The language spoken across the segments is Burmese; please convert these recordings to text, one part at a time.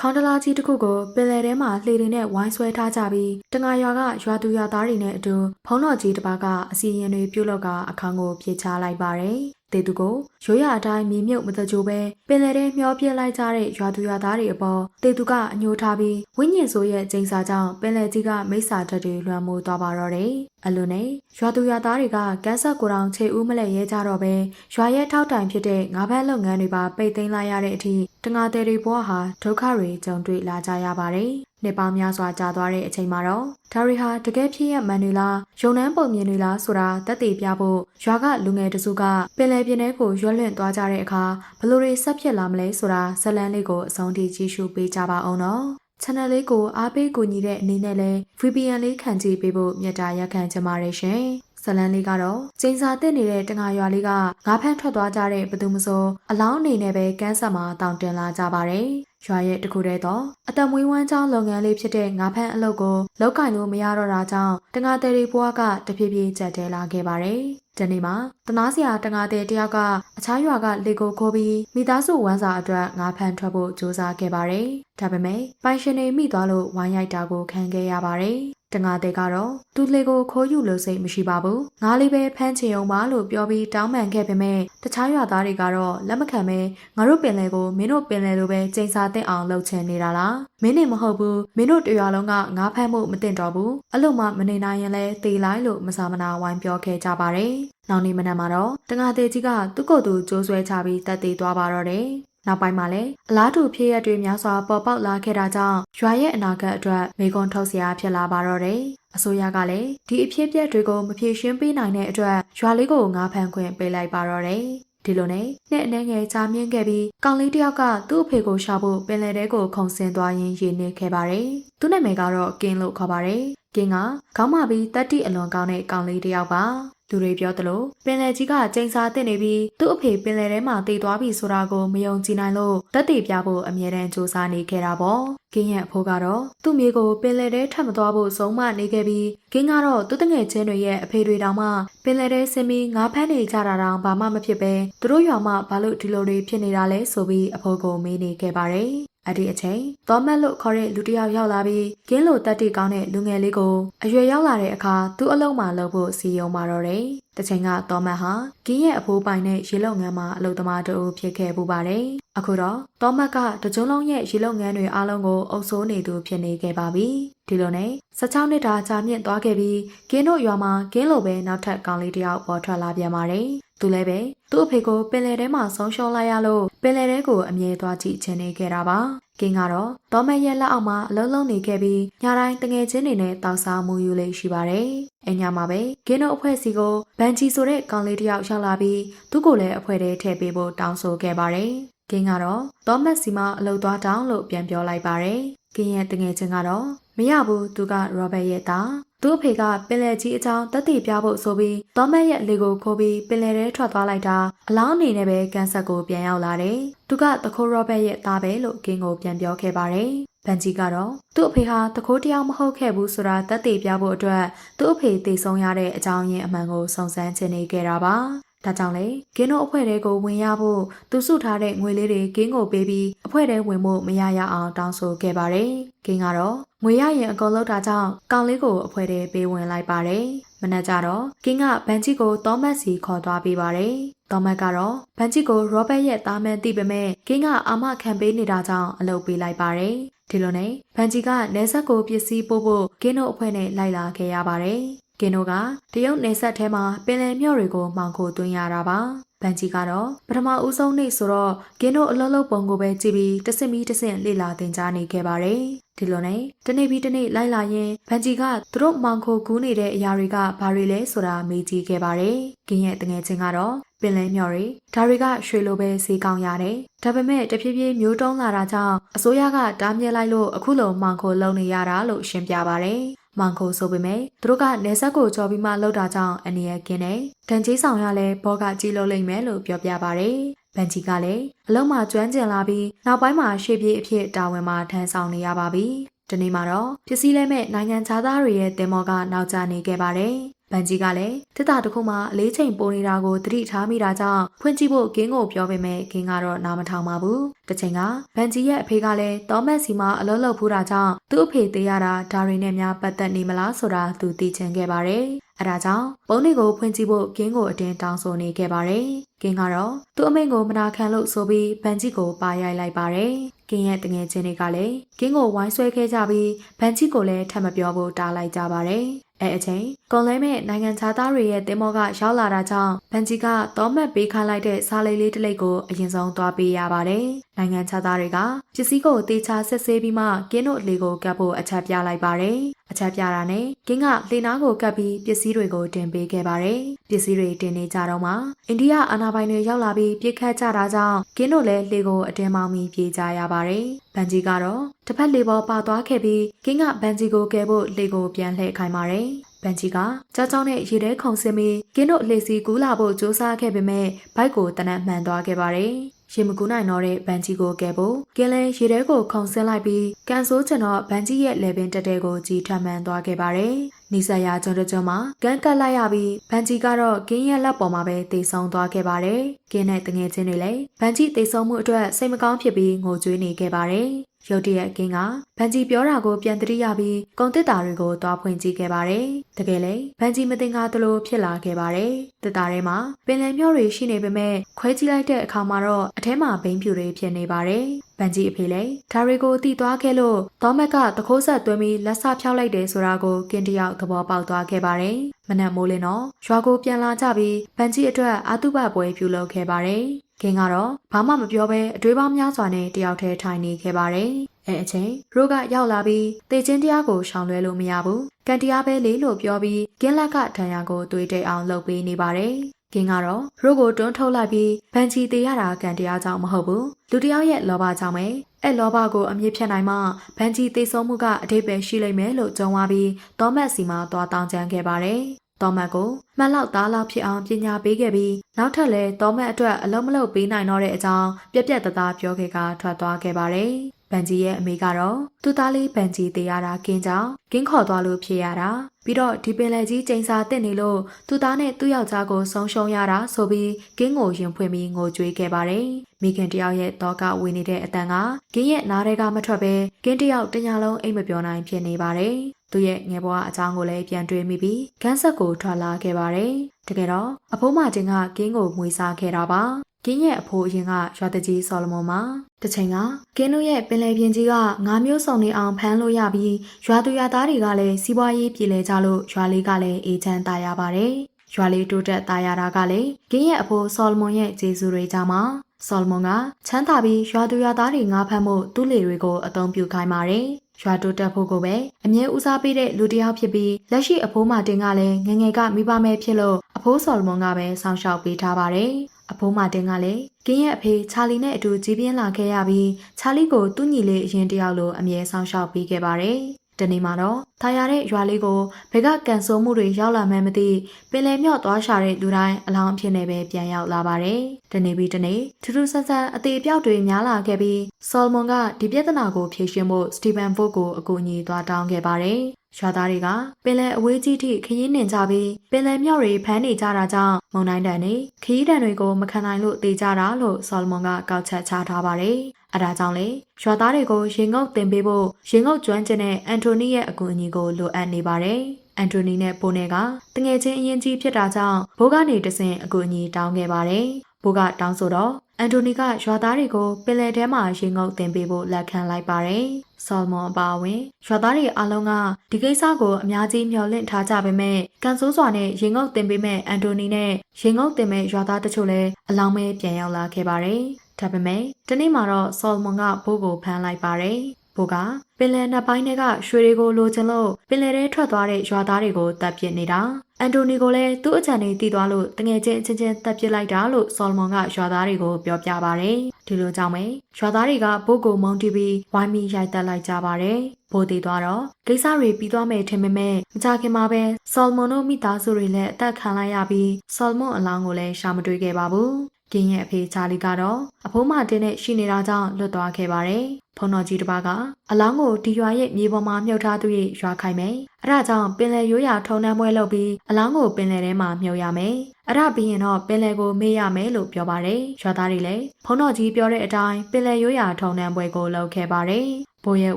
ခေါင်းတလားကြီးတစ်ခုကိုပင်လယ်ထဲမှာလှေတွေနဲ့ဝိုင်းဆွဲထားကြပြီးတငါရွာကရွာသူရွာသားတွေနဲ့အတူဖုံးတော်ကြီးတစ်ပါးကအစီရင်တွေပြုတ်လောက်ကအခန်းကိုပြေချလိုက်ပါတယ်။တေသူကိုရိုးရအတိုင်းမြေမြုပ်မတကြိုပဲပင်လယ်ထဲမျောပြစ်လိုက်ကြတဲ့ရွာသူရွာသားတွေအပေါ်တေသူကအညှိုးထားပြီးဝိညာဉ်ဆိုရဲ့ကျိန်စာကြောင့်ပင်လယ်ကြီးကမိစ္ဆာဓာတ်တွေလွှမ်းမိုးသွားပါတော့တယ်။ အလိုနဲ့ရွာသူရွာသားတွေကကန်းဆက်ကိုတောင်ခြေဦးမလဲရဲကြတော့ပဲရွာရဲ့ထောက်တိုင်ဖြစ်တဲ့ငါးဘက်လုပ်ငန်းတွေပါပိတ်သိမ်းလိုက်ရတဲ့အထိတငါတဲ့တွေဘဝဟာဒုက္ခတွေကြုံတွေ့လာကြရပါတယ်။နှစ်ပေါင်းများစွာကြာသွားတဲ့အချိန်မှာတော့ဒါရီဟာတကယ်ဖြစ်ရမှန်တွေလားယုံနှန်းပုံမြင်တွေလားဆိုတာတက်တည်ပြဖို့ရွာကလူငယ်တစုကပင်လယ်ပြင်ထဲကိုရွှက်လွင့်သွားကြတဲ့အခါဘလို့တွေဆက်ဖြစ်လာမလဲဆိုတာဇက်လန်းလေးကိုအဆုံးထိကြည့်ရှုပေးကြပါအောင်နော်။ channel လေးကိုအားပေးကူညီတဲ့အနေနဲ့လည်း VPN လေးခံကြည့်ပေးဖို့မြတ်တာရက်ခံချင်ပါတယ်ရှင်။ဇလန်လေးကတော့ကျင်းစာတက်နေတဲ့တငါရွာလေးကငါးဖန့်ထွက်သွားကြတဲ့ဘသူမစိုးအလောင်းအနေနဲ့ပဲကန်းဆက်မှာတောင်းတင်လာကြပါတယ်။ရွာရဲ့တခုတည်းတော့အတမွေးဝမ်းကျောင်းလုပ်ငန်းလေးဖြစ်တဲ့ငါးဖန့်အလုပ်ကိုလောက်ကင်လို့မရတော့တာကြောင့်တငါတဲ့တွေဘွားကတဖြည်းဖြည်းကျက်တဲလာခဲ့ပါတယ်။ ဒီနေ့မှာတနာစရာတငါတဲ့တယောက်ကအခြားရွာကလေကိုခိုးပြီးမိသားစုဝမ်းစာအတွက်ငါးဖန့်ထွက်ဖို့ကြိုးစားခဲ့ပါတယ်။ဒါပေမဲ့ပိုင်ရှင်တွေမိသွားလို့ဝိုင်းရိုက်တာကိုခံခဲ့ရပါတယ်။ တငါတဲ့ကတော့သူ့လေကိုခိုးယူလို့စိတ်မရှိပါဘူးငါလေးပဲဖမ်းချင်အောင်ပါလို့ပြောပြီးတောင်းပန်ခဲ့ပေမဲ့တခြားရွာသားတွေကတော့လက်မခံပဲငါတို့ပင်လယ်ကိုမင်းတို့ပင်လယ်လိုပဲချိန်စာတဲ့အောင်လှုပ်ချင်နေတာလားမင်းနေမဟုတ်ဘူးမင်းတို့တရွာလုံးကငါဖမ်းမှုမတင်တော့ဘူးအဲ့လိုမှမနေနိုင်ရင်လဲတေးလိုက်လို့မစာမနာဝိုင်းပြောခဲ့ကြပါတယ်နောက်နေ့မနက်မှာတော့တငါတဲ့ကြီးကသူ့ကိုယ်သူကြိုးဆွဲချပြီးတက်သေးသွားပါတော့တယ် နောက်ပိုင်းမှာလည်းအလားတူဖြစ်ရတွေများစွာပေါ်ပေါက်လာခဲ့တာကြောင့်ရွာရဲ့အနာဂတ်အတွက်မေကွန်ထုတ်စရာဖြစ်လာပါတော့တယ်။အစိုးရကလည်းဒီအဖြစ်အပျက်တွေကိုမဖြေရှင်းပေးနိုင်တဲ့အတွက်ရွာလေးကိုငါးဖန်ခွင့်ပေးလိုက်ပါတော့တယ်။ဒီလိုနဲ့နှစ်အနေငယ်ကြာမြင့်ခဲ့ပြီးကောင်လေးတယောက်ကသူ့အဖေကိုရှာဖို့ပင်လယ်ထဲကိုခုန်ဆင်းသွားရင်းရည်နေခဲ့ပါတယ်။သူ့နာမည်ကတော့ကင်းလို့ခေါ်ပါတယ်။ကင်းကခေါင်းမပြီးတက်တိအလွန်ကောင်းတဲ့ကောင်လေးတယောက်ပါ။ လူတွေပြောသလိုပင်လယ်ကြီးကကျိန်စာတက်နေပြီးသူ့အဖေပင်လယ်ထဲမှာတည်သွားပြီဆိုတာကိုမယုံကြည်နိုင်လို့တက်တည်ပြဖို့အမြဲတမ်းစူးစမ်းနေခဲ့တာပေါ့။ကင်းရဲ့အဖိုးကတော့သူ့မိကိုပင်လယ်ထဲထပ်မသွားဖို့ဆုံးမနေခဲ့ပြီးကင်းကတော့သူ့တငယ်ချင်းတွေရဲ့အဖေတွေတောင်မှပင်လယ်ထဲဆင်းပြီးငါးဖမ်းနေကြတာတောင်ဘာမှမဖြစ်ပဲသူတို့ရွာမှဘာလို့ဒီလိုတွေဖြစ်နေတာလဲဆိုပြီးအဖိုးကိုမေးနေခဲ့ပါတယ်။ အဲ့ဒီအချိန်သောမက်လို့ခေါ်တဲ့လူတစ်ယောက်ရောက်လာပြီးကင်းလိုတက်တိကောင်းတဲ့လူငယ်လေးကိုအရွယ်ရောက်လာတဲ့အခါသူ့အလုံးမှာလှုပ်ဖို့စီယုံมาတော့တယ်။တချိန်ကသောမက်ဟာကင်းရဲ့အဖိုးပိုင်နဲ့ရေလုံငန်းမှာအလုပ်သမားတူဖြစ်ခဲ့ပူပါတယ်။အခုတော့သောမက်ကတကြုံလုံးရဲ့ရေလုံငန်းတွေအားလုံးကိုအုပ်စိုးနေသူဖြစ်နေခဲ့ပါပြီ။ဒီလိုနဲ့16နှစ်တာကြာမြင့်သွားခဲ့ပြီးကင်းတို့ရွာမှာကင်းလိုပဲနောက်ထပ်ကောင်လေးတစ်ယောက်ပေါ်ထွက်လာပြန်ပါတယ်။ သူလည်းပဲသူ့အဖေကိုပင်လယ်ထဲမှာဆုံးရှုံးလိုက်ရလို့ပင်လယ်ထဲကိုအမြဲသွားကြည့်ချင်နေခဲ့တာပါကင်းကတော့ဒေါ်မရဲ့လက်အောက်မှာအလုံးလုံးနေခဲ့ပြီးညတိုင်းတငယ်ချင်းတွေနဲ့တောက်စားမှုယူလေးရှိပါတယ်။အညာမှာပဲကင်းတို့အဖွဲ့စီကိုဗန်ချီဆိုတဲ့ကောင်လေးတယောက်ရောက်လာပြီးသူ့ကိုလည်းအဖွဲ့ထဲထည့်ပေးဖို့တောင်းဆိုခဲ့ပါတယ်။ကင်းကတော့ဒေါ်မက်စီမအလုပ်သွားတောင်းလို့ပြန်ပြောလိုက်ပါတယ်။ကင်းရဲ့တငယ်ချင်းကတော့မရဘူးသူကရောဘတ်ရဲ့သား သူ့အဖေကပင်လယ်ကြီးအကြောင်းတက်တည်ပြဖို့ဆိုပြီးသောမက်ရဲ့လေကိုခိုးပြီးပင်လယ်ထဲထွက်သွားလိုက်တာအလောင်းအနေနဲ့ပဲကန်ဆက်ကိုပြန်ရောက်လာတယ်။သူကတခိုးရောဘတ်ရဲ့သားပဲလို့ကင်းကိုပြန်ပြောခဲ့ပါတယ်။ဗန်ဂျီကတော့သူ့အဖေဟာတခိုးတယောက်မဟုတ်ခဲ့ဘူးဆိုတာတက်တည်ပြဖို့အတွက်သူ့အဖေတည်ဆုံးရတဲ့အကြောင်းရင်းအမှန်ကိုစုံစမ်းချင်နေခဲ့တာပါ။ ဒါကြောင့်လေကင်းတို့အဖွဲ့တွေကိုဝင်ရဖို့သူစုထားတဲ့ငွေလေးတွေကင်းကိုပေးပြီးအဖွဲ့ထဲဝင်ဖို့မရရအောင်တောင်းဆိုခဲ့ပါတယ်။ကင်းကတော့ငွေရရင်အကုန်လုံးတာကြောင့်ကောင်လေးကိုအဖွဲ့ထဲပေးဝင်လိုက်ပါတယ်။မနက်ကျတော့ကင်းကဘန်ချီကိုသောမတ်စီခေါ်သွားပေးပါတယ်။သောမတ်ကတော့ဘန်ချီကိုရောဘတ်ရဲ့သားမန်သိပေမဲ့ကင်းကအာမခံပေးနေတာကြောင့်အလုပ်ပေးလိုက်ပါတယ်။ဒီလိုနဲ့ဘန်ချီကနေဆက်ကိုပစ္စည်းပို့ဖို့ကင်းတို့အဖွဲ့နဲ့လိုက်လာခဲ့ရပါတယ်။ ကင်းတို့ကတရုတ်နေဆက်ထဲမှာပင်လယ်မြော့တွေကိုမှောင်ခိုသွင်းရတာပါဗန်ကြီးကတော့ပထမဦးဆုံးနေ့ဆိုတော့ကင်းတို့အလုံးလုံးပုံကိုပဲကြည့်ပြီးတဆင့်ပြီးတဆင့်လေ့လာသင်ကြားနေခဲ့ပါတယ်ဒီလိုနဲ့တနေ့ပြီးတနေ့လိုက်လာရင်ဗန်ကြီးကသူတို့မှောင်ခိုကူးနေတဲ့အရာတွေကဘာတွေလဲဆိုတာမေးကြည့်ခဲ့ပါတယ်ကင်းရဲ့တငယ်ချင်းကတော့ပင်လယ်မြော်တွေဒါတွေကရွှေလိုပဲဈေးကောင်းရတယ်ဒါပေမဲ့တဖြည်းဖြည်းမျိုးတုံးလာတာကြောင့်အစိုးရကတားမြစ်လိုက်လို့အခုလိုမှောင်ခိုလုံနေရတာလို့ရှင်းပြပါတယ် မောင်ခိုဆိုပေမဲ့သူတို့ကနေဆက်ကိုကြော်ပြီးမှလှုပ်တာကြောင့်အနေရကင်းတယ်။တန်ကြီးဆောင်ရလဲဘောကကြီးလို့လိမ့်မယ်လို့ပြောပြပါရယ်။ဗန်ကြီးကလည်းအလုံးမှာကျွမ်းကျင်လာပြီးနောက်ပိုင်းမှာရှေ့ပြေးအဖြစ်တာဝန်မှာထမ်းဆောင်နေရပါပြီ။ ဒီနေ့မှာတော့ပစ္စည်းလဲမဲ့နိုင်ငံခြားသားတွေရဲ့တင်မော်ကနောက်ကျနေခဲ့ပါတယ်။ဗဗန်ကြီးကလည်းတစ်တာတစ်ခုမှအလေးချိန်ပိုနေတာကိုသတိထားမိတာကြောင့်ဖွင့်ကြည့်ဖို့ကင်းကိုပြောပေမဲ့ကင်းကတော့နားမထောင်ပါဘူး။တစ်ချိန်ကဗန်ကြီးရဲ့အဖေကလည်းတောမတ်စီမှာအလုပ်လုပ်ဖူးတာကြောင့်သူ့အဖေသေးရတာဒါရီနဲ့များပတ်သက်နေမလားဆိုတာသူသိချင်ခဲ့ပါတယ်။အဲဒါကြောင့်ပုံးတွေကိုဖွင့်ကြည့်ဖို့ကင်းကိုအတင်းတောင်းဆိုနေခဲ့ပါတယ်။ ကင်းကတော့သူ့အမိန့်ကိုမနာခံလို့ဆိုပြီးဗန်ကြီးကိုပါရိုက်လိုက်ပါတယ်။ကင်းရဲ့တငယ်ချင်းတွေကလည်းကင်းကိုဝိုင်းဆွဲခဲ့ကြပြီးဗန်ကြီးကိုလည်းထပ်မပြောဖို့တားလိုက်ကြပါတယ်။အဲအချိန်ကွန်လဲမဲ့နိုင်ငံခြားသားတွေရဲ့တင်မောကရောက်လာတာကြောင့်ဗန်ဂျီကတောမတ်ပေးခိုင်းလိုက်တဲ့စားလေးလေးတစ်လိပ်ကိုအရင်ဆုံးသွားပေးရပါတယ်။နိုင်ငံခြားသားတွေကပစ္စည်းကိုတေချာဆက်ဆေးပြီးမှကင်းတို့အလေးကိုကပ်ဖို့အချက်ပြလိုက်ပါတယ်။အချက်ပြတာနဲ့ကင်းကလေနားကိုကပ်ပြီးပစ္စည်းတွေကိုတင်ပေးခဲ့ပါတယ်။ပစ္စည်းတွေတင်နေကြတော့မှအိန္ဒိယအာဏာပိုင်တွေရောက်လာပြီးပြစ်ခတ်ကြတာကြောင့်ကင်းတို့လည်းလေကိုအတင်းမောင်းပြီးပြေးကြရပါတယ်။ဗန်ဂျီကတော့တစ်ဖက်လေပေါ်ပါသွားခဲ့ပြီးကင်းကဗန်ဂျီကိုကယ်ဖို့လေကိုပြန်လှည့်ခိုင်းပါတယ်။ ဗန်ကြီးကကြောက်ကြောက်နဲ့ရေထဲခုန်ဆင်းပြီးကင်းတို့အလေးစီကူးလာဖို့ကြိုးစားခဲ့ပေမဲ့ဘိုက်ကိုတနတ်မှန်သွားခဲ့ပါတယ်။ရေမကူးနိုင်တော့တဲ့ဗန်ကြီးကိုကယ်ဖို့ကင်းလဲရေထဲကိုခုန်ဆင်းလိုက်ပြီးကန်ဆိုးချင်တော့ဗန်ကြီးရဲ့လေပင်တက်တဲ့ကိုကြီးထမှန်သွားခဲ့ပါတယ်။နီဆာယာကျွန်းတကျွန်းမှာကန်ကတ်လိုက်ရပြီးဗန်ကြီးကတော့ကင်းရဲ့လက်ပေါ်မှာပဲတေဆုံးသွားခဲ့ပါတယ်။ကင်းနဲ့တငယ်ချင်းတွေလည်းဗန်ကြီးတေဆုံးမှုအတွက်စိတ်မကောင်းဖြစ်ပြီးငိုကြွေးနေခဲ့ပါတယ်။ ရုတ်တရက်အကင်းကဗန်ဂျီပြောတာကိုပြန်တရိရပြီးကုံတစ်တာတွေကိုတွားဖွင့်ကြည့်ခဲ့ပါတယ်။တကယ်လေဗန်ဂျီမတင်ကားသလိုဖြစ်လာခဲ့ပါတယ်။တစ်တာထဲမှာပင်လယ်မျောတွေရှိနေပေမဲ့ခွဲကြည့်လိုက်တဲ့အခါမှာတော့အထဲမှာဘိန်းဖြူတွေဖြစ်နေပါတယ်။ဗန်ဂျီအဖေလည်းဒါတွေကိုတီးသွားခဲ့လို့သောမက်ကတခိုးဆက်သွင်းပြီးလက်ဆဖြောက်လိုက်တယ်ဆိုတာကိုကင်းတယောက်သဘောပေါက်သွားခဲ့ပါတယ်။မနက်မိုးလင်းတော့ရွာကိုပြန်လာကြပြီးဗန်ဂျီအတွက်အာတုဘပွဲပြုလုပ်ခဲ့ပါတယ်။ ကင်းကတော့ဘာမှမပြောဘဲအတွေးပေါင်းများစွာနဲ့တယောက်တည်းထိုင်နေခဲ့ပါတယ်။အဲအချိန်ရိုးကရောက်လာပြီးတေချင်းတရားကိုရှောင်လွဲလို့မရဘူး။ကန်တရားပဲလေလို့ပြောပြီးကင်းလက်ကဒဏ်ရာကိုတွေးတိတ်အောင်လုပ်ပေးနေပါတယ်။ကင်းကတော့ရိုးကိုတွန်းထုတ်လိုက်ပြီးဗန်ချီတေရတာကန်တရားကြောင့်မဟုတ်ဘူး။လူတယောက်ရဲ့လောဘကြောင့်ပဲ။အဲလောဘကိုအမြင့်ဖြတ်နိုင်မှဗန်ချီတေဆုံးမှုကအတိတ်ပဲရှိလိမ့်မယ်လို့ကြုံသွားပြီးသောမတ်စီမှာသွားတောင်းကြမ်းခဲ့ပါတယ်။ တော်မတ်ကိုမှတ်လောက်သားလောက်ဖြစ်အောင်ပညာပေးခဲ့ပြီးနောက်ထပ်လည်းတော်မတ်အတွက်အလုံးမလုံးပေးနိုင်တော့တဲ့အကြောင်းပြက်ပြက်တသားပြောခဲ့ကထွက်သွားခဲ့ပါတယ်။ဗန်ဂျီရဲ့အမေကတော့သူ့သားလေးဗန်ဂျီတေးရတာကင်းကြောင်ကင်းခေါ်သွားလို့ဖြစ်ရတာ ပြီးတော့ဒီပင်လယ်ကြီးကျင်းစာတက်နေလို့သူ့သားနဲ့သူ့ယောက်ျားကိုဆုံးရှုံးရတာဆိုပြီးကင်းကိုရင်ဖွင့်ပြီးငိုကြွေးခဲ့ပါတယ်။မိခင်တယောက်ရဲ့တော့ကဝေနေတဲ့အတန်ကကင်းရဲ့နားထဲကမထွက်ပဲကင်းတယောက်တညာလုံးအိမ်မပြောနိုင်ဖြစ်နေပါတယ်။သူ့ရဲ့ငယ်ဘဝအကြောင်းကိုလည်းပြန်တွေးမိပြီးခန်းဆက်ကိုထွက်လာခဲ့ပါတယ်။တကယ်တော့အဖိုးမတင်ကကင်းကိုမွေးစားခဲ့တာပါ။ ကင်းရဲ့အဖိုးအရင်ကရွာတကြီးဆော်လမွန်မှာတစ်ချိန်ကကင်းတို့ရဲ့ပင်လယ်ပြင်ကြီးကငါးမျိုးစုံနေအောင်ဖမ်းလို့ရပြီးရွာသူရွာသားတွေကလည်းစီးပွားရေးပြည်လဲကြလို့ရွာလေးကလည်းအေးချမ်းသာရပါတယ်။ရွာလေးတိုးတက်သားရတာကလည်းကင်းရဲ့အဖိုးဆော်လမွန်ရဲ့ဂျေဇူတွေကြောင့်ပါဆော်လမွန်ကချမ်းသာပြီးရွာသူရွာသားတွေငါးဖမ်းမှုသူ့လေတွေကိုအသုံးပြုခိုင်းပါတယ်။ရွာတိုးတက်ဖို့ကိုပဲအမြဲဦးစားပေးတဲ့လူတစ်ယောက်ဖြစ်ပြီးလက်ရှိအဖိုးမတင်ကလည်းငငယ်ကမိဘမဲ့ဖြစ်လို့အဖိုးဆော်လမွန်ကပဲစောင့်ရှောက်ပေးထားပါတယ်။ အဖိုးမတင်ကလည်းကင်းရဲ့အဖေချာလီနဲ့အတူကြီးပြင်းလာခဲ့ရပြီးချာလီကိုသူ့ညီလေးအရင်တယောက်လိုအမြဲစောင့်ရှောက်ပေးခဲ့ပါတယ်။တနေ့မှာတော့ထာယာတဲ့ရွာလေးကိုဘက်ကကန်ဆိုးမှုတွေရောက်လာမှန်းမသိပင်လယ်မြော့သွားရှာတဲ့လူတိုင်းအလောင်းအဖြစ်နဲ့ပဲပြန်ရောက်လာပါတယ်။တနေ့ပြီးတနေ့ထူးထူးဆန်းဆန်းအသေးအပြောက်တွေများလာခဲ့ပြီးဆော်လမွန်ကဒီပြဿနာကိုဖြေရှင်းဖို့စတီဗန်ဖို့ကိုအကူအညီသွားတောင်းခဲ့ပါတယ်။ ရွာသားတွေကပင်လယ်အဝေးကြီးထိခရီးနှင်ကြပြီးပင်လယ်မြော့တွေဖမ်းနေကြတာကြောင့်မုန်တိုင်းတန်တွေခရီးတန်တွေကိုမခံနိုင်လို့တေကြတာလို့ဆော်လမွန်ကကောက်ချက်ချထားပါတယ်။အဲဒါကြောင့်လေရွာသားတွေကိုရင်ငုတ်တင်ပေးဖို့ရင်ငုတ်ကျွမ်းကျင်တဲ့အန်တိုနီရဲ့အကူအညီကိုလိုအပ်နေပါတယ်။အန်တိုနီနဲ့ပိုနယ်ကတငယ်ချင်းအရင်ကြီးဖြစ်တာကြောင့်ဘိုးကနေတဆင်အကူအညီတောင်းခဲ့ပါတယ်။ ဘိုးကတောင်းဆိုတော့အန်တိုနီကရွာသားတွေကိုပင်လယ်ထဲမှာရင်ငုတ်တင်ပေးဖို့လက်ခံလိုက်ပါတယ်။ဆော်လမွန်အပါအဝင်ရွာသားတွေအားလုံးကဒီကိစ္စကိုအများကြီးမျှော်လင့်ထားကြပေမဲ့ကန်ဆိုးစွာနဲ့ရင်ငုတ်တင်ပေးမဲ့အန်တိုနီနဲ့ရင်ငုတ်တင်မဲ့ရွာသားတချို့လည်းအလောင်းမဲပြန်ရောက်လာခဲ့ပါတယ်။ဒါပေမဲ့ဒီနေ့မှာတော့ဆော်လမွန်ကဘိုးကိုဖမ်းလိုက်ပါတယ်။ ဘိုးကပင်လယ်နှစ်ပိုင်းတွေကရွှေတွေကိုလိုချင်လို့ပင်လယ်ထဲထွက်သွားတဲ့ရွာသားတွေကိုတပ်ပစ်နေတာအန်တိုနီကိုလည်းသူ့အကြံတွေတီးသွားလို့တငယ်ချင်းအချင်းချင်းတပ်ပစ်လိုက်တာလို့ဆော်လမွန်ကရွာသားတွေကိုပြောပြပါတယ်ဒီလိုကြောင့်ပဲရွာသားတွေကဘိုးကိုမုန်းတီးပြီးဝိုင်းပြီးရိုက်တက်လိုက်ကြပါတယ်ဘိုးတည်သွားတော့ကိစ္စတွေပြီးသွားမယ်ထင်ပေမဲ့မကြခင်မှာပဲဆော်လမွန်တို့မိသားစုတွေလည်းအသက်ခံလိုက်ရပြီးဆော်လမွန်အလောင်းကိုလည်းရှာမတွေ့ခဲ့ပါဘူး ကင်းရဲ့အဖေချာလီကတော့အဖိုးမတင်းနဲ့ရှိနေတာကြောင့်လွတ်သွားခဲ့ပါတယ်ဖုံတော်ကြီးတစ်ပါးကအလောင်းကိုဒီရွာရဲ့မြေပေါ်မှာမြုပ်ထားသူရဲ့ရွာခိုင်မယ်။အဲဒါကြောင့်ပင်လယ်ရိုးရာထုံနှမ်းပွဲလုပ်ပြီးအလောင်းကိုပင်လယ်ထဲမှာမြုပ်ရမယ်။အဲ့ဒါပြီးရင်တော့ပင်လယ်ကိုမေးရမယ်လို့ပြောပါတယ်။ရွာသားတွေလည်းဖုံတော်ကြီးပြောတဲ့အတိုင်းပင်လယ်ရိုးရာထုံနှမ်းပွဲကိုလုပ်ခဲ့ပါတယ်။ဘိုးရဲ့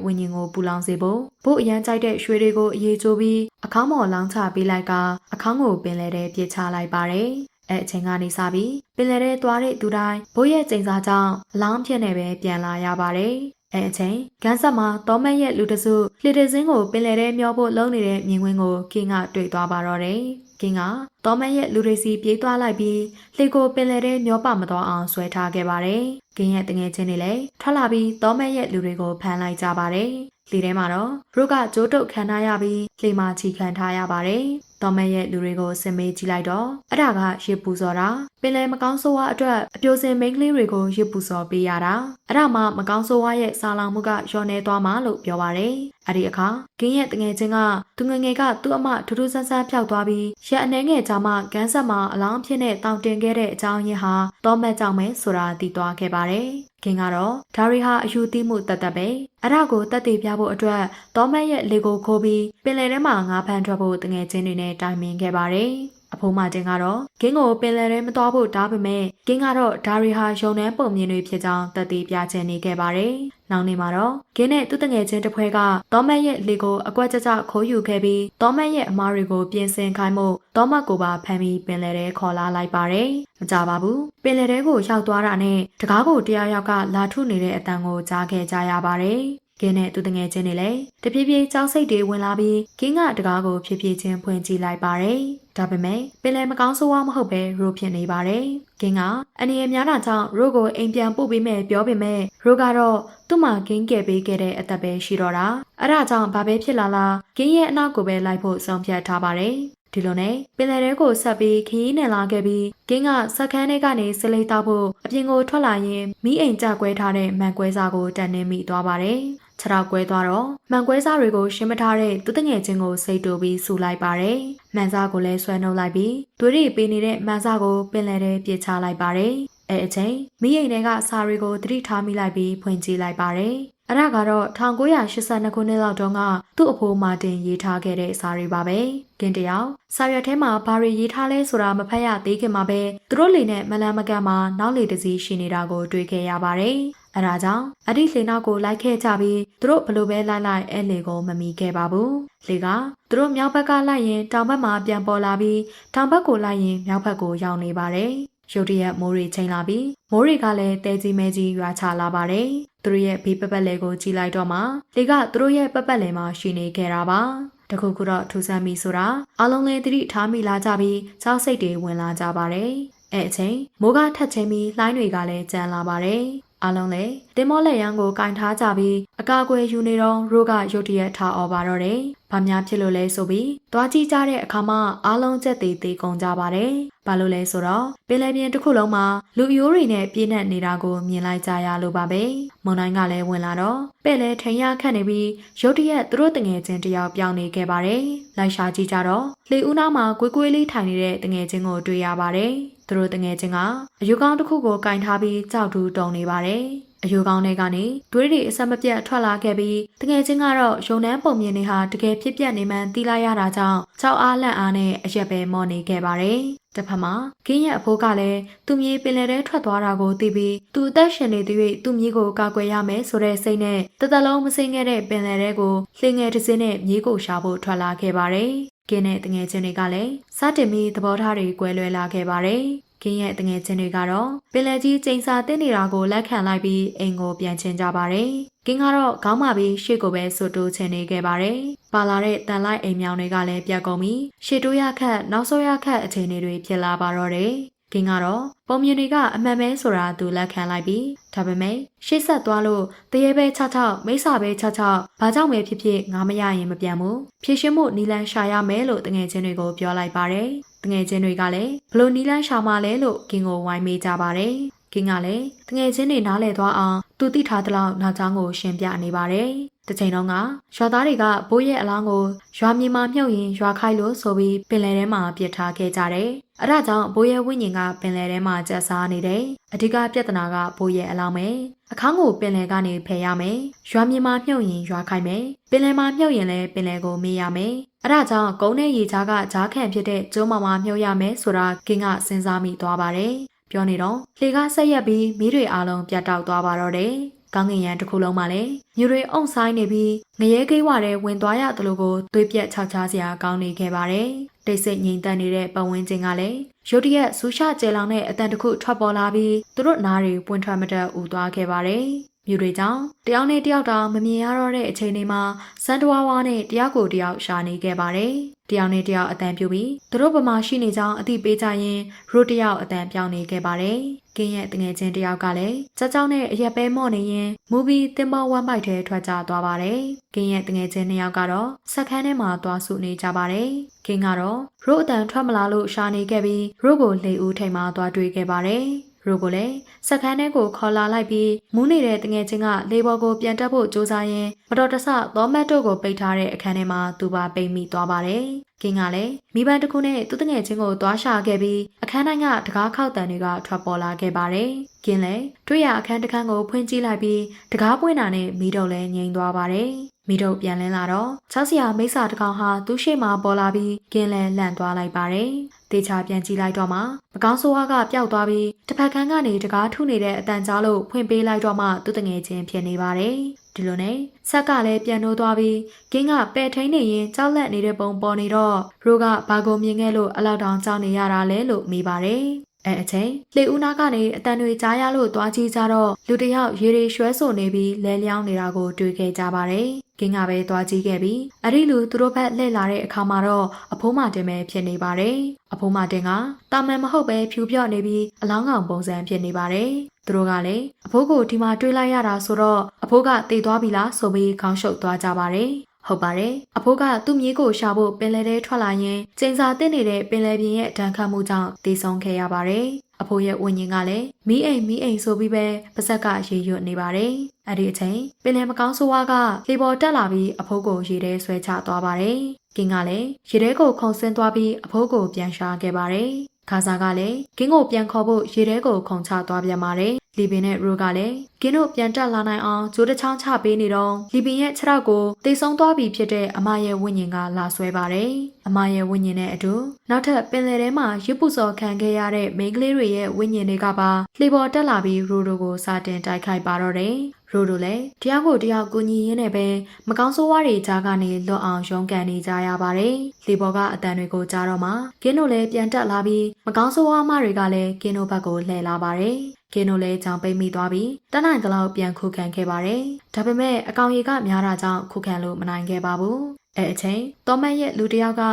ဝิญဉ်ကိုပူလောင်စေဖို့ဘိုးအရန်ကြိုက်တဲ့ရွှေတွေကိုအေးချိုးပြီးအခေါင်းပေါ်လောင်းချပေးလိုက်က အခန်းကိုပင်လယ်ထဲပြစ်ချလိုက်ပါတယ်။ အဲအချိန်ကနေစပြီးပင်လယ်ထဲသွားတဲ့သူတိုင်းဘိုးရဲ့ချိန်စာကြောင့်အလောင်းဖြစ်နေပဲပြန်လာရပါတယ်။အဲအချိန်ဂန်းဆက်မှာတောမက်ရဲ့လူတစုလှေတစင်းကိုပင်လယ်ထဲမျောဖို့လုံနေတဲ့မြင်ကွင်းကိုကင်းကတွေ့သွားပါတော့တယ်။ကင်းကတောမက်ရဲ့လူတွေစီပြေးသွားလိုက်ပြီးလှေကိုပင်လယ်ထဲမျောပါမသွားအောင်ဆွဲထားခဲ့ပါတယ်။ကင်းရဲ့တငယ်ချင်းတွေလည်းထွက်လာပြီးတောမက်ရဲ့လူတွေကိုဖမ်းလိုက်ကြပါတယ်။ လေထဲမှာတော့ရုတ်ကကြိုးတုပ်ခံထားရပြီးလေမှာချီခံထားရပါတယ်။တော်မက်ရဲ့လူတွေကိုစင်မေးကြည့်လိုက်တော့အဲ့ဒါကရစ်ပူစော်တာပင်လယ်မကောင်းဆိုးဝါးအတွက်အပြိုစင်မိန်းကလေးတွေကိုရစ်ပူစော်ပေးရတာအဲ့ဒါမှမကောင်းဆိုးဝါးရဲ့စာလောင်မှုကလျော့နေသွားမှာလို့ပြောပါတယ်။အဲ့ဒီအခါကင်းရဲ့တငယ်ချင်းကသူငယ်ငယ်ကသူ့အမထူးထူးဆန်းဆန်းဖျောက်သွားပြီးရက်အနှဲငယ်ကြာမှကန်းဆက်မှာအလောင်းဖြစ်တဲ့တောင်တင်ခဲ့တဲ့အကြောင်းရင်းဟာတော်မက်ကြောင့်ပဲဆိုတာသိသွားခဲ့ပါတယ်။ကင်းကတော့ဒါရီဟာအယူသီးမှုတတ်တတ်ပဲအဲ့ဒါကိုတက်တည်ပြဖို့အတွက်တော်မက်ရဲ့လေကိုခိုးပြီးပင်လယ်ထဲမှာငါးဖမ်းထွက်ဖို့တငယ်ချင်းတွေနဲ့တိုင်ပင်ခဲ့ပါတယ်။ အဖိုးမတင်ကတော့ဂင်းကိုပင်လယ်ထဲမသွားဖို့တားပေမဲ့ဂင်းကတော့ဒါရီဟာယုံနှန်းပုံမြင်တွေဖြစ်ကြောင်းတက်တည်ပြချင်နေခဲ့ပါတယ်။နောက်နေ့မှာတော့ဂင်းနဲ့သူ့တငယ်ချင်းတစ်ဖွဲ့ကတောမတ်ရဲ့လေကိုအကွက်ကြကြခိုးယူခဲ့ပြီးတောမတ်ရဲ့အမားတွေကိုပြင်ဆင်ခိုင်းမှုတောမတ်ကိုပါဖမ်းပြီးပင်လယ်ထဲခေါ်လာလိုက်ပါတယ်။မကြပါဘူး။ပင်လယ်ထဲကိုရောက်သွားတာနဲ့တကားကိုတရားရောက်ကလာထုနေတဲ့အတန်ကိုကြားခဲ့ကြရပါတယ်။ ကင်းနဲ့သူတငယ်ချင်းတွေလည်းတပြေးပြေးကြောက်စိတ်တွေဝင်လာပြီးကင်းကတကားကိုဖြည်းဖြည်းချင်းဖွင့်ကြည့်လိုက်ပါတယ်။ဒါပေမဲ့ပင်လယ်မကောင်းဆိုးဝါးမဟုတ်ပဲရိုးဖြစ်နေပါတယ်။ကင်းကအနေရများတာကြောင့်ရိုးကိုအိမ်ပြန်ပို့ပေးမယ်ပြောပေမဲ့ရိုးကတော့သူ့မှာကင်းကယ်ပေးခဲ့တဲ့အသက်ပဲရှိတော့တာ။အဲ့ဒါကြောင့်ဘာပဲဖြစ်လာလားကင်းရဲ့အနောက်ကိုပဲလိုက်ဖို့ဆုံးဖြတ်ထားပါတယ်။ ဒီလိုနဲ့ပင်လယ်ထဲကိုဆက်ပြီးခရီးနဲ့လာခဲ့ပြီးကင်းကစက်ခန်းထဲကနေစလိတ်တောက်ဖို့အပြင်ကိုထွက်လာရင်မိအိမ်ကြကွဲထားတဲ့မန်ကွဲစာကိုတန်နေမိသွားပါတယ်။ခြေထောက်ကွဲသွားတော့မန်ကွဲစားတွေကိုရှင်းမထားတဲ့သူတငယ်ချင်းကိုစိတ်တူပြီးဆူလိုက်ပါတယ်။မန်စားကိုလည်းဆွဲနှုတ်လိုက်ပြီးသွေးတွေပေးနေတဲ့မန်စားကိုပင်လယ်ထဲပြစ်ချလိုက်ပါတယ်။အဲအချိန်မိအိမ်ထဲကစာတွေကိုသတိထားမိလိုက်ပြီးဖွင့်ကြည့်လိုက်ပါတယ်။ အဲ့ဒါကတော့1982ခုနှစ်လောက်တုန်းကသူ့အဖိုးမာတင်ရေးထားခဲ့တဲ့စာတွေပါပဲ။ကင်းတယောက်စာရွက်ထဲမှာဘာတွေရေးထားလဲဆိုတာမဖတ်ရသေးခင်မှာပဲသူတို့လေနဲ့မလန်မကန်မှာနောက်လေတစ်စီးရှိနေတာကိုတွေ့ခဲ့ရပါတယ်။အဲဒါကြောင့်အဒီလှေနောက်ကိုလိုက်ခဲ့ကြပြီးသူတို့ဘလို့ပဲလိုက်လိုက်အဲလေကိုမမီခဲ့ပါဘူး။လေကသူတို့မြောက်ဘက်ကလိုက်ရင်တောင်ဘက်မှာပြန်ပေါ်လာပြီးတောင်ဘက်ကိုလိုက်ရင်မြောက်ဘက်ကိုရောက်နေပါတယ်။ရုတ်တရက်မိုးရီချိန်လာပြီးမိုးရီကလည်းတဲကြီးမဲကြီးရွာချလာပါတယ်။ သူတို့ရဲ့ဘေးပပတ်လေကိုကြည့်လိုက်တော့မှလေကသူတို့ရဲ့ပပတ်လေမှာရှိနေခဲ့တာပါ။တခုခုတော့ထူဆန်းပြီဆိုတာအလုံးလေးသတိထားမိလာကြပြီးကြောက်စိတ်တွေဝင်လာကြပါတယ်။အဲအချိန်မိုးကထက်ချင်းပြီးလှိုင်းတွေကလည်းကျန်လာပါတယ်။အလုံးလည်း တင်မောလက်ရန်ကိုကင်ထားကြပြီးအကာအကွယ်ယူနေတော့ရိုးကရုတ်တရက်ထားអော်ပါတော့တယ်။ဘာများဖြစ်လို့လဲဆိုပြီးသွားကြည့်ကြတဲ့အခါမှာအလုံးကျက်သေးသေးကုန်ကြပါတယ်။ဘာလို့လဲဆိုတော့ပင်လယ်ပြင်တစ်ခုလုံးမှာလူအယိုးတွေနဲ့ပြည့်နှက်နေတာကိုမြင်လိုက်ကြရလို့ပါပဲ။မုန်တိုင်းကလည်းဝင်လာတော့ပဲ့လဲထိန်ရခတ်နေပြီးရုတ်တရက်သူတို့တငယ်ချင်းတယောက်ပြောင်းနေခဲ့ပါတယ်။လိုက်ရှာကြည့်ကြတော့လေဦးနားမှာကွေးကွေးလေးထိုင်နေတဲ့တငယ်ချင်းကိုတွေ့ရပါတယ်။သူတို့တငယ်ချင်းကအယူကောင်းတစ်ခုကိုကင်ထားပြီးကြောက်တူးတုံနေပါတယ်။ အယူကောင်းတွေကနေတွေးတွေအဆက်မပြတ်ထွက်လာခဲ့ပြီးတငယ်ချင်းကတော့ရုံနှန်းပုံမြင်တွေဟာတကယ်ဖြစ်ပျက်နေမှန်းသိလိုက်ရတာကြောင့်ကြောက်အားလန့်အားနဲ့အရက်ပဲမော့နေခဲ့ပါတယ်။တစ်ဖက်မှာကင်းရဲ့အဖိုးကလည်းသူ့မြေပင်လယ်ထဲထွက်သွားတာကိုသိပြီးသူအသက်ရှင်နေသည့်သူ့မြေကိုကာကွယ်ရမယ်ဆိုတဲ့စိတ်နဲ့တသက်လုံးမစိမ့်ခဲ့တဲ့ပင်လယ်ထဲကိုလှင်ငယ်တစ်စင်းနဲ့မြေကိုရှာဖို့ထွက်လာခဲ့ပါတယ်။ကင်းတဲ့တငယ်ချင်းတွေကလည်းစတင်ပြီးသဘောထားတွေကွဲလွဲလာခဲ့ပါတယ်။ ကင်းရဲ့တငယ်ချင်းတွေကတော့ပင်လယ်ကြီးချိန်စာတင်းနေတာကိုလက်ခံလိုက်ပြီးအိမ်ကိုပြန်ချင်ကြပါတယ်။ကင်းကတော့ခေါင်းမာပြီးရှေ့ကိုပဲဆွတိုးချင်နေခဲ့ပါတယ်။ပါလာတဲ့တန်လိုက်အိမ်မြောင်တွေကလည်းပြတ်ကုန်ပြီးရှေ့တိုးရခတ်နောက်ဆုတ်ရခတ်အခြေအနေတွေဖြစ်လာပါတော့တယ်။ကင်းကတော့ပုံမြင်တွေကအမှန်ပဲဆိုတာသူလက်ခံလိုက်ပြီးဒါပေမဲ့ရှေ့ဆက်သွားလို့တရေပဲ6 6မိစ္ဆာပဲ6 6ဘာကြောင့်ပဲဖြစ်ဖြစ်ငါမရရင်မပြန်ဘူးဖြည့်ရှင်းမှုနီလန်ရှာရမယ်လို့တငယ်ချင်းတွေကိုပြောလိုက်ပါတယ် တငယ်ချင်းတွေကလည်းဘလို့နီလန်းရှာမလဲလို့ကင်းကိုဝိုင်းမေးကြပါတယ်ကင်းကလည်းတငယ်ချင်းတွေနားလဲသွားအောင်သူတိထားသလောက်နောက်ချောင်းကိုရှင်းပြနေပါတယ်။တစ်ချိန်လုံးကရွာသားတွေကဘိုးရဲ့အလောင်းကိုရွာမြေမှာမြုပ်ရင်ရွာခိုက်လို့ဆိုပြီးပင်လယ်ထဲမှာပစ်ထားခဲ့ကြတယ်။အဲဒါကြောင့်ဘိုးရဲ့ဝိညာဉ်ကပင်လယ်ထဲမှာကျက်စားနေတယ်။အဓိကပြဿနာကဘိုးရဲ့အလောင်းပဲ။ အခန်းကိုပင်လယ်ကနေဖယ်ရမယ်။ရွာမြေမှာမြုပ်ရင်ရွာခိုက်မယ်။ပင်လယ်မှာမြုပ်ရင်လည်းပင်လယ်ကိုမေးရမယ်။အဲဒါကြောင့်ကုန်းနဲ့ရေချားကဂျားခံဖြစ်တဲ့ကျိုးမောင်မှာမြုပ်ရမယ်ဆိုတာကင်းကစဉ်းစားမိသွားပါတယ်။ပြောနေတော့လေကဆက်ရက်ပြီးမီးတွေအားလုံးပြတ်တောက်သွားပါတော့တယ်။ကောင်းကင်ရံတစ်ခုလုံးမှာလည်းမြူတွေအုံဆိုင်နေပြီးငရဲကိဝါတဲ့ဝင်သွားရတယ်လို့ကိုသွေးပြက်ခြောက်ခြားစရာကောင်းနေခဲ့ပါတယ်။ တိတ်ဆိတ်ငြိမ်သက်နေတဲ့ပတ်ဝန်းကျင်ကလည်းရုတ်တရက်ဆူရှကျဲလောင်တဲ့အတန်တစ်ခုထွက်ပေါ်လာပြီးသူတို့နားတွေပွင့်ထွက်မတက်ဦးသွားခဲ့ပါတယ်။ မြူတွေကြောင့်တယောက်နဲ့တယောက်တောင်မမြင်ရတော့တဲ့အချိန်တွေမှာစန်တဝါဝါနဲ့တယောက်ကိုတယောက်ရှာနေခဲ့ပါတယ်။တယောက်နဲ့တယောက်အတန်ပြူပြီးသူတို့ဗမာရှိနေကြောင်းအသိပေးကြရင်ရိုးတယောက်အတန်ပြောင်းနေခဲ့ပါတယ်။ကင်းရဲ့တငယ်ချင်းတယောက်ကလည်းကြောက်ကြောက်နဲ့အရက်ပဲမော့နေရင်မူဗီတင်ပေါ်ဝမ်ပိုက်ထဲထွက်ကြသွားပါတယ်။ကင်းရဲ့တငယ်ချင်းနှစ်ယောက်ကတော့စက်ခန်းထဲမှာသွားစုနေကြပါတယ်။ကင်းကတော့ရိုးအတန်ထွက်မလာလို့ရှာနေခဲ့ပြီးရိုးကိုလေဦးထိန်မှသွားတွေ့ခဲ့ပါတယ်။ ရိုကိုလည်းစက်ခန်းထဲကိုခေါ်လာလိုက်ပြီးမူးနေတဲ့တငယ်ချင်းကလေဘော်ကိုပြန်တက်ဖို့ကြိုးစားရင်းမတော်တဆသောမတ်တို့ကိုပိတ်ထားတဲ့အခန်းထဲမှာသူပါပိတ်မိသွားပါတယ်။ကင်းကလည်းမိဘတစ်ခုနဲ့သူ့တငယ်ချင်းကိုသွားရှာခဲ့ပြီးအခန်းတိုင်းကတကားခောက်တန်တွေကထွက်ပေါ်လာခဲ့ပါတယ်။ကင်းလည်းတွေ့ရအခန်းတစ်ခန်းကိုဖွင့်ကြည့်လိုက်ပြီးတကားပွင့်တာနဲ့မိတော့လည်းငြိမ်သွားပါတယ်။ မိတို့ပြန်လင်းလာတော့ချောက်စရာမိစ္ဆာတစ်ကောင်ဟာသူ့ရှေ့မှာပေါ်လာပြီးကင်းလဲလန့်သွားလိုက်ပါတယ်။တေချာပြန်ကြည့်လိုက်တော့မှမကောင်းဆိုးဝါးကပျောက်သွားပြီးတစ်ဖက်ခန်းကနေတကားထုနေတဲ့အတန်ကြားလို့ဖွင့်ပေးလိုက်တော့မှသူ့တငယ်ချင်းဖြစ်နေပါတယ်။ဒီလိုနဲ့ဆက်ကလည်းပြန်နိုးသွားပြီးကင်းကပဲ့ထိန်နေရင်ကြောက်လက်နေတဲ့ပုံပေါ်နေတော့ရိုးကဘာကိုမြင်ခဲ့လို့အလောက်တောင်ကြောက်နေရတာလဲလို့မိပါတယ်။ အဲအချိန်လေဦးနာကနေအတန်တွေကြားရလို့သွားကြည့်ကြတော့လူတယောက်ရေရီရွှဲဆိုနေပြီးလဲလျောင်းနေတာကိုတွေ့ခဲ့ကြပါတယ်။ကင်းကပဲသွားကြည့်ခဲ့ပြီးအဲ့ဒီလူသူတို့ဘက်လှည့်လာတဲ့အခါမှာတော့အဖိုးမတင်ပဲဖြစ်နေပါတယ်။အဖိုးမတင်ကတာမန်မဟုတ်ပဲဖြူပြော့နေပြီးအလောင်းကောင်ပုံစံဖြစ်နေပါတယ်။သူတို့ကလည်းအဖိုးကိုဒီမှာတွေးလိုက်ရတာဆိုတော့အဖိုးကတည်သွားပြီလားဆိုပြီးခေါင်းရှုပ်သွားကြပါတယ်။ ဟုတ်ပါတယ်။အဖိုးကသူ့မြေးကိုရှာဖို့ပင်လယ်ထဲထွက်လာရင်ကျင်းစာတက်နေတဲ့ပင်လယ်ပြင်ရဲ့ဒဏ်ခတ်မှုကြောင့်တည်ဆုံးခဲ့ရပါတယ်။အဖိုးရဲ့ဝိညာဉ်ကလည်းမီးအိမ်မီးအိမ်ဆိုပြီးပဲပါဇက်ကရေရွတ်နေပါတယ်။အဲ့ဒီအချိန်ပင်လယ်မကောင်းဆိုးဝါးကလေပေါ်တက်လာပြီးအဖိုးကိုရေထဲဆွဲချသွားပါတယ်။ကင်းကလည်းရေထဲကိုခုန်ဆင်းသွားပြီးအဖိုးကိုပြန်ရှာခဲ့ပါတယ်။ ခါစားကလည်းကင်းကိုပြန်ခေါ်ဖို့ရေထဲကိုခုန်ချသွားပြန်ပါတယ်လီပင်နဲ့ရိုးကလည်းကင်းတို့ပြန်တက်လာနိုင်အောင်ဂျိုးတစ်ချောင်းချပေးနေတော့လီပင်ရဲ့ခြေထောက်ကိုတိတ်ဆုံးသွားပြီဖြစ်တဲ့အမရဲ့ဝိညာဉ်ကလာဆွဲပါတယ်။အမရဲ့ဝိညာဉ်နဲ့အတူနောက်ထပ်ပင်လယ်ထဲမှာရွတ်ပူစော်ခံခဲ့ရတဲ့မိန်းကလေးတွေရဲ့ဝိညာဉ်တွေကပါလှေပေါ်တက်လာပြီးရိုဒိုကိုစာတင်တိုက်ခိုက်ပါတော့တယ်။ ရိုဒိုလည်းတရားကိုတရားကူညီရင်းနဲ့ပဲမကောင်းဆိုးဝါးတွေကြားကနေလွတ်အောင်ရုန်းကန်နေကြရပါတယ်။လေပေါ်ကအတန်တွေကိုကြားတော့မှကင်းတို့လည်းပြန်တက်လာပြီးမကောင်းဆိုးဝါးမတွေကလည်းကင်းတို့ဘက်ကိုလှည့်လာပါတယ်။ကင်းတို့လည်းကြောင်ပိတ်မိသွားပြီးတနိုင်တလောက်ပြန်ခုခံခဲ့ပါတယ်။ဒါပေမဲ့အကောင်ရီကများတာကြောင့်ခုခံလို့မနိုင်ခဲ့ပါဘူး။အဲအချိန်တောမတ်ရဲ့လူတစ်ယောက်က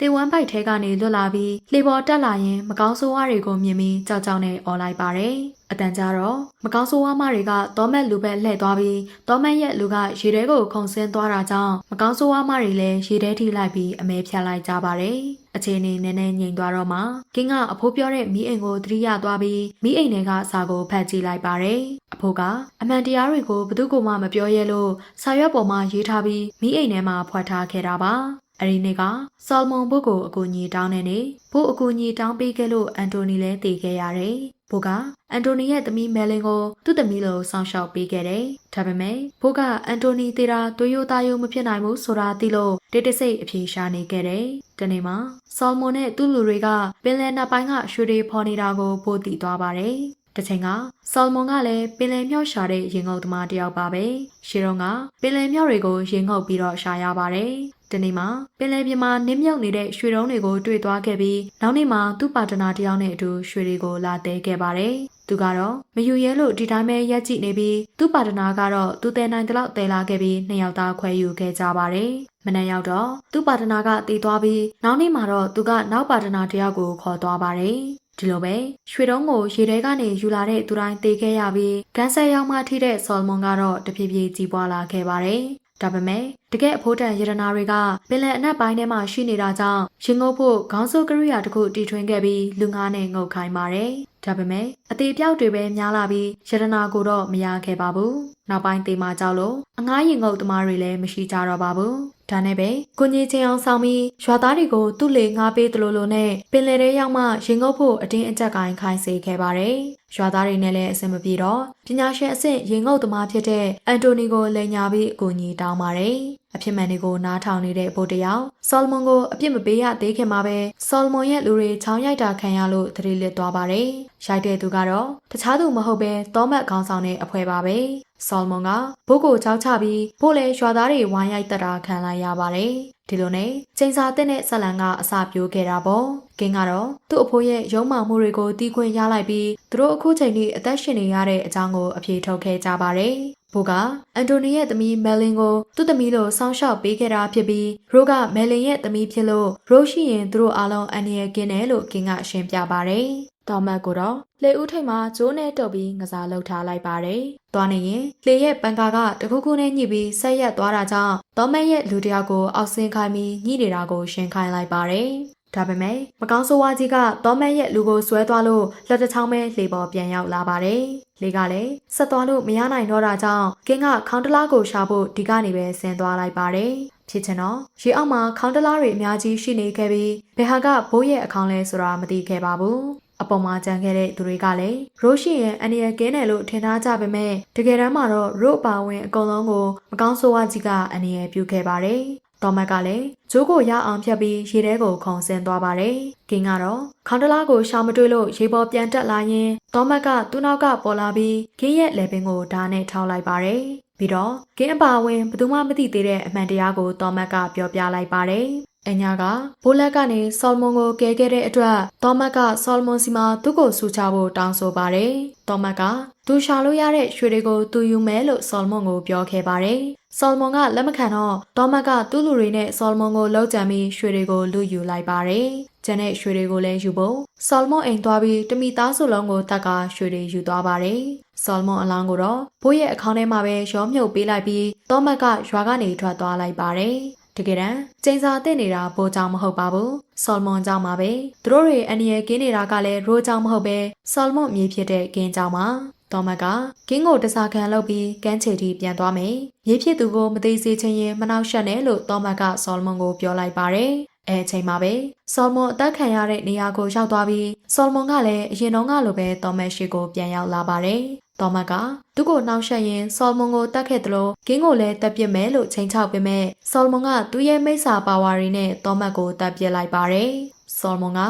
လေဝမ်းပိုက်ထဲကနေလွတ်လာပြီးလေပေါ်တက်လာရင်မကောင်းဆိုးဝါးတွေကိုမြင်ပြီးကြောက်ကြောက်နဲ့អော်လိုက်ပါတယ်။အတန်ကြတော့မကောင်းဆိုးဝါးမတွေကတောမတ်လူဘက်လှည့်သွားပြီးတောမတ်ရဲ့လူကရေထဲကိုခုန်ဆင်းသွားတာကြောင့်မကောင်းဆိုးဝါးမတွေလည်းရေထဲထိလိုက်ပြီးအမဲဖြတ်လိုက်ကြပါတယ်။အချိန်နေနည်းနည်းငြိမ်သွားတော့မှကင်းကအဖိုးပြောတဲ့မိအိမ်ကိုသတိရသွားပြီးမိအိမ်ထဲကစာကိုဖတ်ကြည့်လိုက်ပါတယ်။အဖိုးကအမှန်တရားတွေကိုဘသူ့ကိုမှမပြောရဲလို့စာရွက်ပေါ်မှာရေးထားပြီးမိအိမ်ထဲမှာဖွက်ထားခဲ့တာပါ။အဲဒီနေ့ကဆာလမွန်ဘုတ်ကိုအကူအညီတောင်းနေနေဘုတ်အကူအညီတောင်းပေးခဲ့လို့အန်တိုနီလည်းတည်ခဲ့ရတယ်။ ဘုတ်ကအန်တိုနီရဲ့သမီးမယ်လင်ကိုသူ့သမီးလိုစောင့်ရှောက်ပေးခဲ့တယ်။ဒါပေမဲ့ဘုတ်ကအန်တိုနီတေတာသွေးရိုးသားရိုးမဖြစ်နိုင်ဘူးဆိုတာသိလို့တိတ်တဆိတ်အပြေရှာနေခဲ့တယ်။ဒီနေ့မှာဆာလမွန်နဲ့သူ့လူတွေကပင်လယ်နှစ်ပိုင်းကရွှေတွေဖော်နေတာကိုဘို့တည်သွားပါတယ်။တချိန်ကဆာလမွန်ကလည်းပင်လယ်မြော့ရှာတဲ့ရေငုပ်သမားတစ်ယောက်ပါပဲရှေတော့ကပင်လယ်မြော့တွေကိုရေငုပ်ပြီးတော့ရှာရပါတယ် ဒီနေ့မှာပင်လယ်ပြင်မှာနင်းမြုပ်နေတဲ့ရွှေတုံးတွေကိုတွေ့သွားခဲ့ပြီးနောက်နေ့မှာသူ့ပါတနာတစ်ယောက်နဲ့အတူရွှေတွေကိုလာတဲခဲ့ပါတယ်သူကတော့မယူရဲလို့ဒီတိုင်းပဲရက်ကြည့်နေပြီးသူ့ပါတနာကတော့သူတဲနိုင်တဲ့လောက်တဲလာခဲ့ပြီးနှစ်ယောက်သားခွဲယူခဲ့ကြပါတယ်မနက်ရောက်တော့သူ့ပါတနာကတည်သွားပြီးနောက်နေ့မှာတော့သူကနောက်ပါတနာတစ်ယောက်ကိုခေါ်သွားပါတယ်ဒီလိုပဲရွှေတုံးကိုရေထဲကနေယူလာတဲ့သူတိုင်းတေခဲ့ရပြီးကန်ဆယ်ရောက်မှထိတဲ့ဆော်လမွန်ကတော့တဖြည်းဖြည်းကြီးပွားလာခဲ့ပါတယ်။ ဒါဒါပေမဲ့တကယ်အဖို့တန်ရတနာတွေကပင်လယ်အနက်ပိုင်းထဲမှာရှိနေတာကြောင့်ရင်ငုပ်ဖို့ခေါင်းစိုးကရိယာတစ်ခုတီထွင်ခဲ့ပြီးလူငါးနဲ့ငုပ်ခိုင်းပါတယ်။ဒါပေမဲ့အသေးပြောက်တွေပဲများလာပြီးရတနာကိုတော့မရခဲ့ပါဘူး။နောက်ပိုင်းတေမာကြောက်လို့အငားရင်ငုပ်သမားတွေလည်းမရှိကြတော့ပါဘူး။ ဒါနဲ့ပဲကိုကြီးချင်းအောင်ဆောင်ပြီးရွာသားတွေကိုသူ့လေငားပေးတလို့လို့နဲ့ပင်လယ်ထဲရောက်မှရင်ငုပ်ဖို့အတင်းအကျပ်ကိုင်းခိုင်းစေခဲ့ပါတယ်။ရွာသားတွေနဲ့လည်းအဆင်မပြေတော့ပညာရှင်အဆင့်ရင်ငုပ်သမားဖြစ်တဲ့အန်တိုနီကိုလိန်ညာပြီးအကူအညီတောင်းပါတယ်။အဖြစ်မှန်တွေကိုနားထောင်နေတဲ့ဗိုလ်တယောက်ဆော်လမွန်ကိုအပြစ်မပေးရသေးခင်မှာပဲဆော်လမွန်ရဲ့လူတွေချောင်းရိုက်တာခံရလို့သတိလစ်သွားပါတယ်။ရိုက်တဲ့သူကတော့တခြားသူမဟုတ်ပဲတောမတ်ခေါင်းဆောင်တဲ့အဖွဲ့ပါပဲ။ ဆော်လမွန်ကဘိုးကိုကြောက်ချပြီးဘိုးလည်းရွာသားတွေဝိုင်းရိုက်တက်တာခံလိုက်ရပါတယ်။ဒီလိုနဲ့ချိန်စာတဲ့တဲ့ဆက်လန်ကအစာပြိုးခဲ့တာပေါ့။ကင်းကတော့သူ့အဖိုးရဲ့ရုံးမှမှုတွေကိုတီးခွင့်ရလိုက်ပြီးသူတို့အခုချိန်ထိအသက်ရှင်နေရတဲ့အကြောင်းကိုအပြေထုတ်ခဲ့ကြပါတယ်။ဘိုကအန်တိုနီရဲ့သမီးမယ်လင်ကိုသူ့သမီးလိုစောင့်ရှောက်ပေးခဲ့တာဖြစ်ပြီးရိုးကမယ်လင်ရဲ့သမီးဖြစ်လို့ရိုးရှိရင်သူတို့အားလုံးအန်နီရဲ့ကင်းတယ်လို့ကင်းကရှင်းပြပါတယ်။ တော်မတ်ကိုတော့လေဦးထိတ်မှာဂျိုးနဲ့တုပ်ပြီးငစားလှုပ်ထားလိုက်ပါတယ်။သွားနေရင်လေရဲ့ပန်ကာကတခုခုနဲ့ညှိပြီးဆက်ရက်သွားတာကြောင့်တော်မတ်ရဲ့လူတယောက်ကိုအောက်ဆင်းခိုင်းပြီးညှိနေတာကိုရှင်းခိုင်းလိုက်ပါတယ်။ဒါပေမဲ့မကောင်းဆိုးဝါးကြီးကတော်မတ်ရဲ့လူကိုဆွဲသွားလို့လက်တစ်ချောင်းပဲလေပေါ်ပြန်ရောက်လာပါတယ်။လေကလည်းဆက်သွားလို့မရနိုင်တော့တာကြောင့်ကင်းကခေါင်းတလားကိုရှာဖို့ဒီကနေပဲဆင်းသွားလိုက်ပါတယ်။ဖြစ်ချင်တော့ရေအောက်မှာခေါင်းတလားတွေအများကြီးရှိနေခဲ့ပြီးဘယ်ဟာကဘိုးရဲ့အခေါင်းလဲဆိုတာမသိခဲ့ပါဘူး။ အပေါ်မှာကြံခဲ့တဲ့သူတွေကလည်းရိုးရှိရင်အန်ရကင်းတယ်လို့ထင်ထားကြပေမဲ့တကယ်တမ်းမှာတော့ရို့ပါဝင်အကုန်လုံးကိုမကောင်းဆိုးဝါးကြီးကအန်ရပြုခဲ့ပါတယ်။တော်မတ်ကလည်းဂျိုးကိုရအောင်ဖြတ်ပြီးရေထဲကိုခုန်ဆင်းသွားပါတယ်။ကင်းကတော့ခေါင်းတလားကိုရှာမတွေ့လို့ရေပေါ်ပြန်တက်လာရင်တော်မတ်ကသူ့နောက်ကပေါ်လာပြီးကင်းရဲ့လေပင်ကိုဓာတ်နဲ့ထောက်လိုက်ပါတယ်။ပြီးတော့ကင်းအပါဝင်ဘယ်သူမှမသိသေးတဲ့အမှန်တရားကိုတော်မတ်ကပြောပြလိုက်ပါတယ်။ အညာကဘိုးလက်ကနေဆော်လမွန်ကိုကဲခဲ့တဲ့အတွက်တော်မတ်ကဆော်လမွန်စီမှာသူ့ကိုဆူချဖို့တောင်းဆိုပါတယ်။တော်မတ်ကသူရှာလို့ရတဲ့ရွှေတွေကိုသူယူမယ်လို့ဆော်လမွန်ကိုပြောခဲ့ပါတယ်။ဆော်လမွန်ကလက်မခံတော့တော်မတ်ကသူ့လူတွေနဲ့ဆော်လမွန်ကိုလှုပ်ကြံပြီးရွှေတွေကိုလူယူလိုက်ပါတယ်။ကျန်တဲ့ရွှေတွေကိုလည်းယူဖို့ဆော်လမွန်အိမ်သွားပြီးတမိသားစုလုံးကိုတက်ကရွှေတွေယူသွားပါတယ်။ဆော်လမွန်အလောင်းကိုတော့ဘိုးရဲ့အခေါင်းထဲမှာပဲရောမြုပ်ပေးလိုက်ပြီးတော်မတ်ကရွာကနေထွက်သွားလိုက်ပါတယ်။ တကယ်တမ်းကျင်းစာတက်နေတာဘိုးကြောင့်မဟုတ်ပါဘူးဆော်လမွန်ကြောင့်ပါပဲသူတို့တွေအန်ရယ်ကင်းနေတာကလည်းရိုးကြောင့်မဟုတ်ပဲဆော်လမွန်မြေဖြစ်တဲ့ကင်းကြောင့်ပါတော်မတ်ကကင်းကိုတစားခံလုပ်ပြီးကန်းချေတီပြန်သွားမယ်မြေဖြစ်သူကိုမသိစေချင်ရင်မနှောက်ယှက်နဲ့လို့တော်မတ်ကဆော်လမွန်ကိုပြောလိုက်ပါတယ် အဲအချိန်မှာပဲဆော်မွန်အသက်ခံရတဲ့နေရာကိုရောက်သွားပြီးဆော်မွန်ကလည်းအရင်တုန်းကလိုပဲတော်မတ်ရှိကိုပြန်ရောက်လာပါတယ်။တော်မတ်ကသူ့ကိုနှောက်ယှက်ရင်ဆော်မွန်ကိုတတ်ခဲ့တယ်လို့ဂင်းကိုလည်းတက်ပစ်မယ်လို့ချိန်ချောက်ပေမဲ့ဆော်မွန်ကသူ့ရဲ့မိစ္ဆာပါဝါတွေနဲ့တော်မတ်ကိုတက်ပစ်လိုက်ပါတယ်။ဆော်မွန်က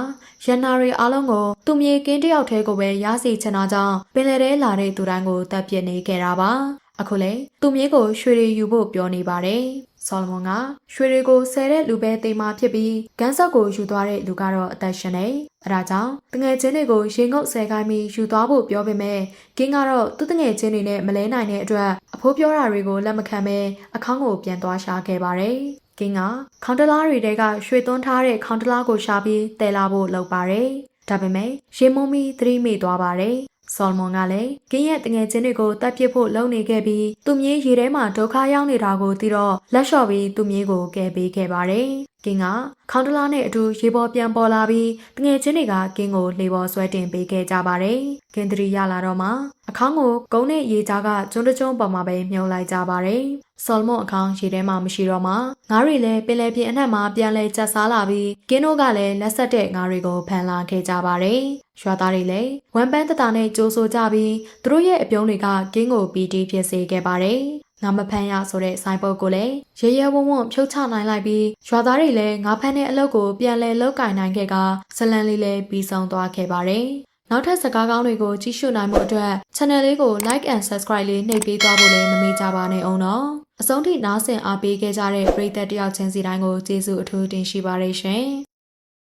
ရန်နာရီအားလုံးကိုသူ့မြေကင်းတယောက်တည်းကိုပဲရစီချင်တာကြောင့်ပင်လယ်ထဲလာတဲ့သူတိုင်းကိုတက်ပစ်နေခဲ့တာပါ။ အခုလေသူ့မြေကိုရွှေတွေယူဖို့ပြောနေပါတယ်။ဆော်လမွန်ကရွှေတွေကိုဆယ်တဲ့လူပဲတိမ်မာဖြစ်ပြီးဂန်းဆက်ကိုယူသွားတဲ့လူကတော့အသက်ရှင်နေ။အဲဒါကြောင့်တငယ်ချင်းတွေကိုရေငုပ်ဆဲခိုင်းပြီးယူသွားဖို့ပြောပေမဲ့ကင်းကတော့သူ့တငယ်ချင်းတွေနဲ့မလဲနိုင်တဲ့အတွက်အဖိုးပြောတာတွေကိုလက်မခံဘဲအခေါင်းကိုပြန်သွားရှာခဲ့ပါတယ်။ကင်းကခေါင်းတလားတွေတဲကရွှေသွန်းထားတဲ့ခေါင်းတလားကိုရှာပြီးတဲလာဖို့လုပ်ပါတယ်။ဒါပေမဲ့ရေမုံမီသတိမိသွားပါတယ်။ ဆော်လမွန်ကလည်းကင်းရဲ့တငယ်ချင်းတွေကိုတတ်ပစ်ဖို့လုပ်နေခဲ့ပြီးသူ့မြေးရေထဲမှာဒုက္ခရောက်နေတာကိုသိတော့လက်လျှော့ပြီးသူ့မြေးကိုကယ်ပေးခဲ့ပါတယ်။ ကင်းကခေါင်းတလားနဲ့အတူရေပေါ်ပြန်ပေါ်လာပြီးတငယ်ချင်းတွေကကင်းကိုလေပေါ်ဆွဲတင်ပေးခဲ့ကြပါတယ်။ကင်းတရီရလာတော့မှအခေါင်းကိုကုန်းနဲ့ရေကြားကကျွန်းတကျွန်းပေါ်မှာပဲမြုံလိုက်ကြပါတယ်။ဆော်လမွန်အခေါင်းရေထဲမှာမရှိတော့မှငါးတွေလည်းပင်လယ်ပြင်အနှံ့မှာပြန်လဲကျဆားလာပြီးကင်းတို့ကလည်းလက်ဆက်တဲ့ငါးတွေကိုဖန်လာခဲ့ကြပါတယ်။ရွာသားတွေလည်းဝမ်ပန်းတတာနဲ့ကြိုးဆိုကြပြီးသူတို့ရဲ့အပြုံးတွေကကင်းကိုပီတီဖြစ်စေခဲ့ပါတယ်။ ငါမဖမ်းရဆိုတဲ့ဆိုင်ပုတ်ကိုလည်းရဲရဲဝံ့ဝံ့ဖြုတ်ချနိုင်လိုက်ပြီးရွာသားတွေလည်းငါဖမ်းတဲ့အလုပ်ကိုပြန်လဲလုပ်ကင်နိုင်ခဲ့ကဇလန်လေးလည်းပြီးဆုံးသွားခဲ့ပါတယ်။နောက်ထပ်စကားကောင်းတွေကိုကြည့်ရှုနိုင်မှုအတွက် channel လေးကို like and subscribe လေးနှိပ်ပေးသွားဖို့လည်းမမေ့ကြပါနဲ့အောင်နော်။အဆုံးထိနားဆင်အားပေးခဲ့ကြတဲ့ပရိသတ်တယောက်ချင်းစီတိုင်းကိုကျေးဇူးအထူးတင်ရှိပါတယ်ရှင်။